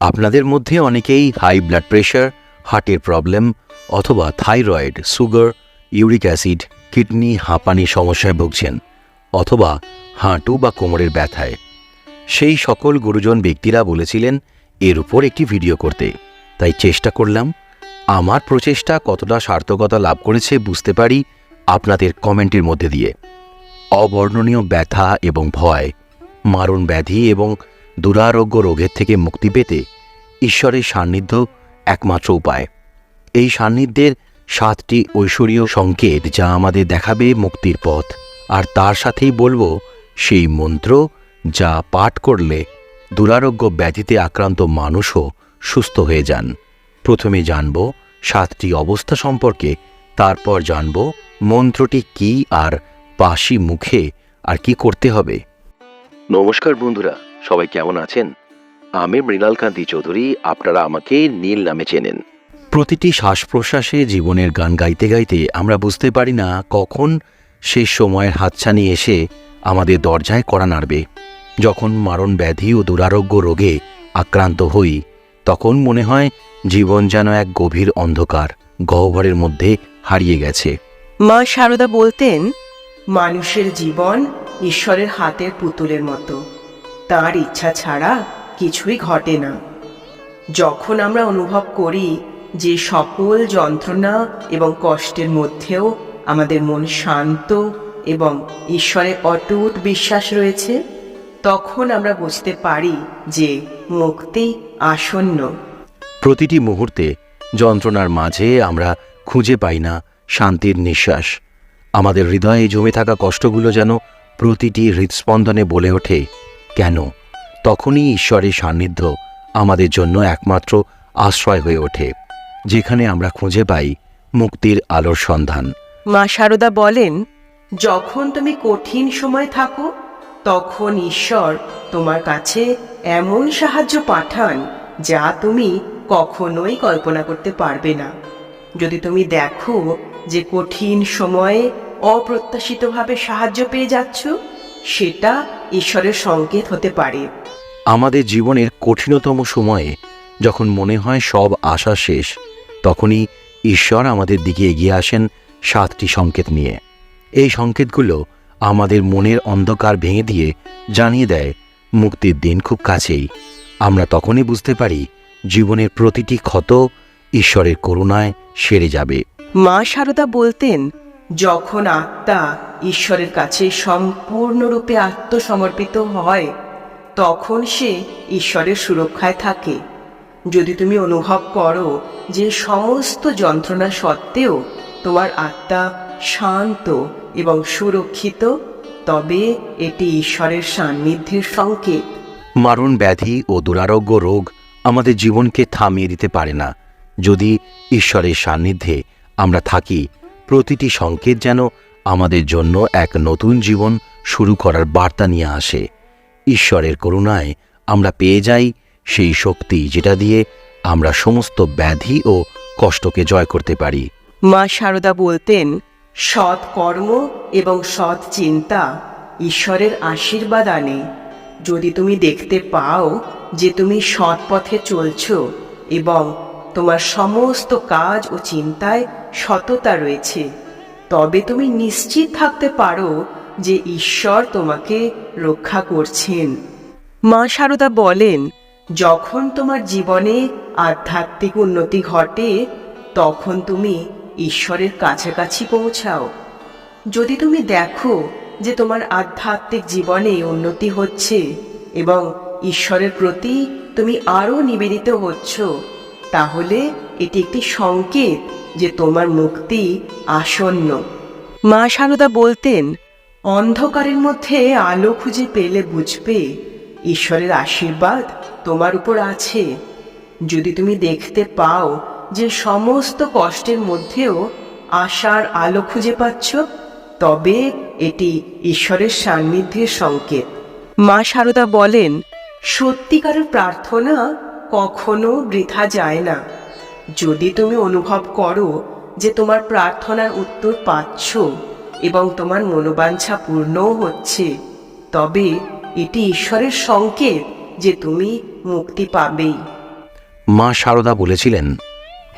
আপনাদের মধ্যে অনেকেই হাই ব্লাড প্রেশার হার্টের প্রবলেম অথবা thyroid sugar uric acid kidney হাঁপানি সমস্যায় ভুগছেন অথবা হাঁটু বা কোমরের ব্যথায়। সেই সকল গুরুজন ব্যক্তিরা বলেছিলেন, এর উপর একটি ভিডিও করতে। তাই চেষ্টা করলাম। আমার প্রচেষ্টা কতটা সার্থকতা লাভ করেছে বুঝতে পারি আপনাদের কমেন্টের মধ্যে দিয়ে। অবর্ণনীয় ব্যথা এবং ভয়, মারণ ব্যাধি এবং দুরারোগ্য রোগের থেকে মুক্তি পেতে ঈশ্বরের সান্নিধ্য একমাত্র উপায়। এই সান্নিধ্যের সাতটি ঐশ্বরীয় সংকেত যা আমাদের দেখাবে মুক্তির পথ। আর তার সাথেই বলব সেই মন্ত্র যা পাঠ করলে দুরারোগ্য ব্যাধিতে আক্রান্ত মানুষও সুস্থ হয়ে যান। প্রথমে জানব সাতটি অবস্থা সম্পর্কে, তারপর জানব মন্ত্রটি কি আর বাসি মুখে আর কি করতে হবে। নমস্কার বন্ধুরা সবাই কেমন আছেন? আমি মৃণাল কান্তি চৌধুরী আপনারা আমাকে নীল নামে চেনেন। প্রতিটি শ্বাস প্রশ্বাসে জীবনের গান গাইতে গাইতে আমরা বুঝতে পারি না কখন শেষ সময়ের হাতছানি এসে আমাদের দরজায় করা নাড়বে। যখন মারণ ব্যাধি ও দুরারোগ্য রোগে আক্রান্ত হই তখন মনে হয় জীবন যেন এক গভীর অন্ধকার গহ্বরের মধ্যে হারিয়ে গেছে। মা সারদা বলতেন মানুষের জীবন ঈশ্বরের হাতের পুতুলের মতো। তার ইচ্ছা ছাড়া কিছুই ঘটে না। যখন আমরা অনুভব করি যে সকল যন্ত্রণা এবং কষ্টের মধ্যেও আমাদের মন শান্ত এবং ঈশ্বরে অটুট বিশ্বাস রয়েছে, তখন আমরা বুঝতে পারি যে মুক্তি আসন্ন। প্রতিটি মুহূর্তে যন্ত্রণার মাঝে আমরা খুঁজে পাই না শান্তির নিঃশ্বাস। আমাদের হৃদয়ে জমে থাকা কষ্টগুলো যেন প্রতিটি হৃদস্পন্দনে বলে ওঠে, কেন? তখনই ঈশ্বরের সান্নিধ্য আমাদের জন্য একমাত্র আশ্রয় হয়ে ওঠে, যেখানে আমরা খুঁজে পাই মুক্তির আলোর সন্ধান। মা সারদা বলেন, যখন তুমি কঠিন সময় থাকো, তখন ঈশ্বর তোমার কাছে এমন সাহায্য পাঠান যা তুমি কখনোই কল্পনা করতে পারবে না। যদি তুমি দেখো যে কঠিন সময়ে অপ্রত্যাশিতভাবে সাহায্য পেয়ে যাচ্ছ সেটা ঈশ্বরের সংকেত হতে পারে। আমাদের জীবনের কঠিনতম সময়ে যখন মনে হয় সব আশা শেষ তখনই ঈশ্বর আমাদের দিকে এগিয়ে আসেন সাতটি সংকেত নিয়ে। এই সংকেতগুলো আমাদের মনের অন্ধকার ভেঙে দিয়ে জানিয়ে দেয় মুক্তির দিন খুব কাছেই। আমরা তখনই বুঝতে পারি জীবনের প্রতিটি ক্ষত ঈশ্বরের করুণায় সেরে যাবে। মা সারদা বলতেন যখন আত্মা ঈশ্বরের কাছে সম্পূর্ণরূপে আত্মসমর্পিত হয়, তখন সে ঈশ্বরের সুরক্ষায় থাকে। যদি তুমি অনুভব করো যে সমস্ত যন্ত্রণা সত্ত্বেও তোমার আত্মা শান্ত এবং সুরক্ষিত, তবে এটি ঈশ্বরের সান্নিধ্যের সংকেত। মারণ ব্যাধি ও দুরারোগ্য রোগ আমাদের জীবনকে থামিয়ে দিতে পারে না। যদি ঈশ্বরের সান্নিধ্যে আমরা থাকি প্রতিটি সংকেত যেন আমাদের জন্য এক নতুন জীবন শুরু করার বার্তা নিয়ে আসে। ঈশ্বরের করুণায় আমরা পেয়ে যাই সেই শক্তি যেটা দিয়ে আমরা সমস্ত ব্যাধি ও কষ্টকে জয় করতে পারি। মা সারদা বলতেন, সৎ কর্ম এবং সৎ চিন্তা ঈশ্বরের আশীর্বাদ আনে। যদি তুমি দেখতে পাও যে তুমি সৎ পথে চলছ এবং তোমার সমস্ত কাজ ও চিন্তায় সততা রয়েছে। তবে তুমি নিশ্চিত থাকতে পারো যে ঈশ্বর তোমাকে রক্ষা করছেন। মা সারদা বলেন, যখন তোমার জীবনে আধ্যাত্মিক উন্নতি ঘটে, তখন তুমি ঈশ্বরের কাছাকাছি পৌঁছাও। যদি তুমি দেখো যে তোমার আধ্যাত্মিক জীবনে উন্নতি হচ্ছে এবং ঈশ্বরের প্রতি তুমি আরও নিবেদিত হচ্ছ তাহলে এটি একটি সংকেত যে তোমার মুক্তি আসন্ন। মা সারদা বলতেন, অন্ধকারের মধ্যে আলো খুঁজে পেলে বুঝবে, ঈশ্বরের আশীর্বাদ তোমার উপর আছে। যদি তুমি দেখতে পাও যে সমস্ত কষ্টের মধ্যেও আশার আলো খুঁজে পাচ্ছ, তবে এটি ঈশ্বরের সান্নিধ্যের সংকেত। মা সারদা বলেন, সত্যিকারের প্রার্থনা কখনো বৃথা যায় না। যদি তুমি অনুভব করো যে তোমার প্রার্থনার উত্তর পাচ্ছ এবং তোমার মনোবাঞ্ছা পূর্ণও হচ্ছে তবে এটি ঈশ্বরের সংকেত যে তুমি মুক্তি পাবেই। মা সারদা বলেছিলেন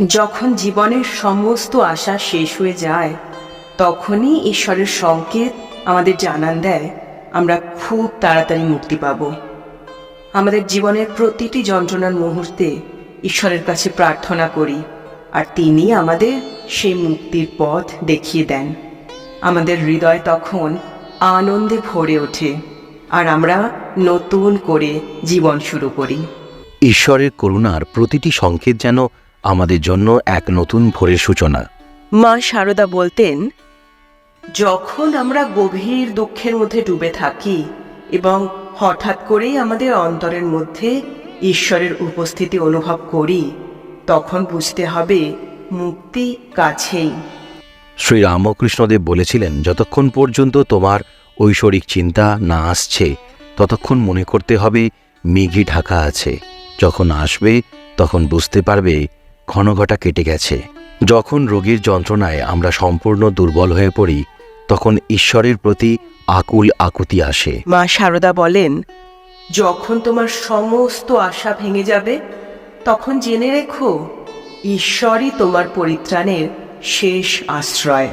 যখন জীবনের সমস্ত আশা শেষ হয়ে যায় তখনই ঈশ্বরের সংকেত আমাদের জানান দেয় আমরা খুব তাড়াতাড়ি মুক্তি পাব। আমাদের জীবনের প্রতিটি যন্ত্রণার মুহূর্তে ঈশ্বরের কাছে প্রার্থনা করি আর তিনি আমাদের সেই মুক্তির পথ দেখিয়ে দেন। আমাদের হৃদয় তখন আনন্দে ভরে ওঠে আর আমরা নতুন করে জীবন শুরু করি। ঈশ্বরের করুণার প্রতিটি সংকেত যেন আমাদের জন্য এক নতুন ভোরের সূচনা। মা সারদা বলতেন যখন আমরা গভীর দুঃখের মধ্যে ডুবে থাকি এবং হঠাৎ করেই আমাদের অন্তরের মধ্যে ঈশ্বরের উপস্থিতি অনুভব করি। তখন বুঝতে হবে, মুক্তি কাছেই। শ্রী রামকৃষ্ণদেব বলেছিলেন, যতক্ষণ পর্যন্ত তোমার ঐশ্বরিক চিন্তা না আসছে, ততক্ষণ মনে করতে হবে মেঘে ঢাকা আছে। যখন আসবে, তখন বুঝতে পারবে ঘনঘটা কেটে গেছে। যখন রোগীর যন্ত্রণায় আমরা সম্পূর্ণ দুর্বল হয়ে পড়ি তখন ঈশ্বরের প্রতি আকুল আকুতি আসে। মা শারদা বলেন যখন তোমার সমস্ত আশা ভেঙে যাবে তখন জেনে রেখো ঈশ্বরই তোমার পরিত্রাণের শেষ আশ্রয়।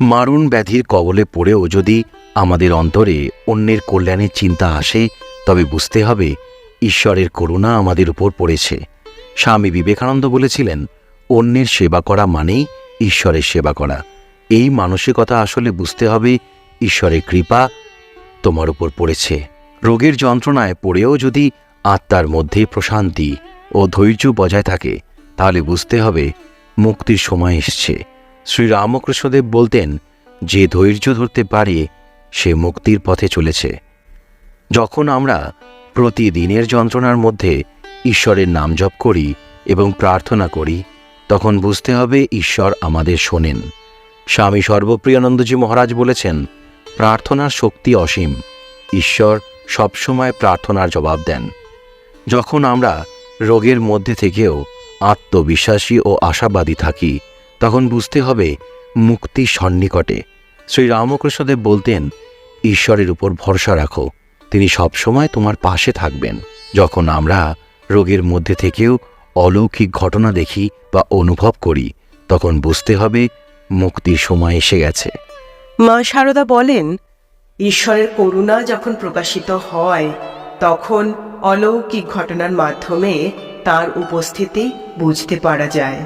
মারণ ব্যাধির কবলে পড়েও যদি আমাদের অন্তরে অন্যের কল্যাণের চিন্তা আসে তবে বুঝতে হবে ঈশ্বরের করুণা আমাদের উপর পড়েছে। স্বামী বিবেকানন্দ বলেছিলেন অন্যের সেবা করা মানেই ঈশ্বরের সেবা করা। এই মানসিকতা আসলে বুঝতে হবে ঈশ্বরের কৃপা তোমার উপর পড়েছে। রোগের যন্ত্রণায় পড়েও যদি আত্মার মধ্যে প্রশান্তি ও ধৈর্য বজায় থাকে, তাহলে বুঝতে হবে মুক্তির সময় এসছে। শ্রী রামকৃষ্ণদেব বলতেন, যে ধৈর্য ধরতে পারে, সে মুক্তির পথে চলেছে। যখন আমরা প্রতিদিনের যন্ত্রণার মধ্যে ঈশ্বরের নাম জপ করি এবং প্রার্থনা করি, তখন বুঝতে হবে ঈশ্বর আমাদের শোনেন। স্বামী সর্বপ্রিয়ানন্দজি মহারাজ বলেছেন, প্রার্থনার শক্তি অসীম। ঈশ্বর সবসময় প্রার্থনার জবাব দেন। যখন আমরা রোগের মধ্যে থেকেও আত্মবিশ্বাসী ও আশাবাদী থাকি, তখন বুঝতে হবে মুক্তি সন্নিকটে। শ্রী রামকৃষ্ণদেব বলতেন, ঈশ্বরের উপর ভরসা রাখো, তিনি সবসময় তোমার পাশে থাকবেন। যখন আমরা রোগের মধ্যে থেকেও অলৌকিক ঘটনা দেখি বা অনুভব করি, তখন বুঝতে হবে মুক্তির সময় এসে গেছে। মা শারদা বলেন ঈশ্বরের করুণা যখন প্রকাশিত হয় তখন অলৌকিক ঘটনার মাধ্যমে তার উপস্থিতি বুঝতে পারা যায়।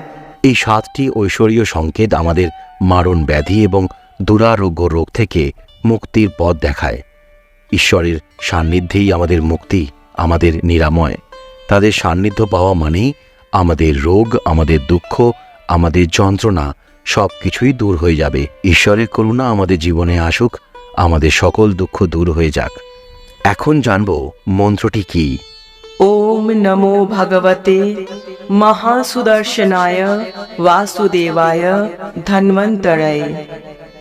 এই সাতটি ঐশ্বরীয় সংকেত আমাদের মারণ ব্যাধি এবং দুরারোগ্য রোগ থেকে মুক্তির পথ দেখায়। ঈশ্বরের সান্নিধ্যেই আমাদের মুক্তি আমাদের নিরাময়। তাদের সান্নিধ্য পাওয়া মানেই আমাদের রোগ আমাদের দুঃখ আমাদের যন্ত্রণা সব কিছুই দূর হয়ে যাবে ঈশ্বরের করুণা আমাদের জীবনে আসুক আমাদের সকল দুঃখ দূর হয়ে যাক এখন জানব মন্ত্রটি কী ওম নমো ভগবতে মহাসুদর্শনায় वासुदेवाय धन्वन्तरये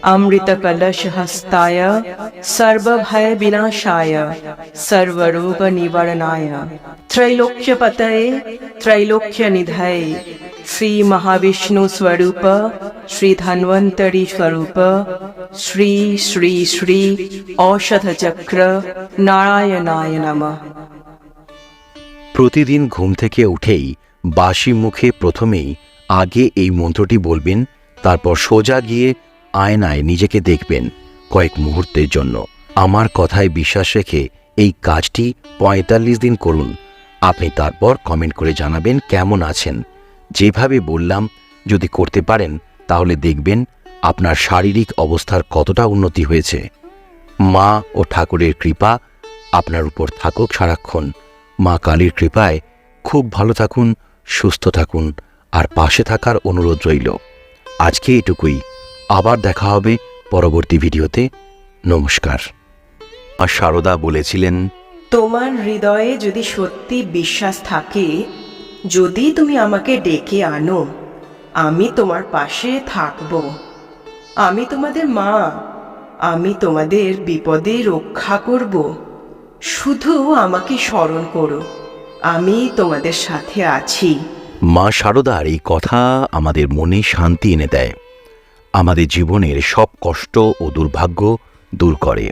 अमृतकलशहस्ताय सर्वभयविनाशाय सर्वरोगनिवारणाय त्रैलोक्यपतये त्रैलोक्यनिधये श्रीमहाविष्णुस्वरूप श्रीधन्वन्तरी स्वरूप श्री श्री श्री औषधचक्र नारायणाय नमः প্রতিদিন ঘুম থেকে উঠেই বাসি মুখে প্রথমেই আগে এই মন্ত্রটি বলবেন তারপর সোজা গিয়ে আয়নায় নিজেকে দেখবেন কয়েক মুহূর্তের জন্য আমার কথায় বিশ্বাস রেখে এই কাজটি পঁয়তাল্লিশ দিন করুন আপনি তারপর কমেন্ট করে জানাবেন কেমন আছেন যেভাবে বললাম, যদি করতে পারেন, তাহলে দেখবেন আপনার শারীরিক অবস্থার কতটা উন্নতি হয়েছে। মা ও ঠাকুরের কৃপা আপনার উপর থাকুক সারাক্ষণ। মা কালীর কৃপায় খুব ভালো থাকুন, সুস্থ থাকুন আর পাশে থাকার অনুরোধ রইল। আজকে এটুকুই। আবার দেখা হবে পরবর্তী ভিডিওতে। নমস্কার। আর সারদা বলেছিলেন, তোমার হৃদয়ে যদি সত্যি বিশ্বাস থাকে যদি তুমি আমাকে ডেকে আনো, আমি তোমার পাশে থাকব। আমি তোমাদের মা, আমি তোমাদের বিপদে রক্ষা করব। শুধু আমাকে স্মরণ করো, আমি তোমাদের সাথে আছি। মা সারদার এই কথা আমাদের মনে শান্তি এনে দেয়। আমাদের জীবনের সব কষ্ট ও দুর্ভাগ্য দূর করে।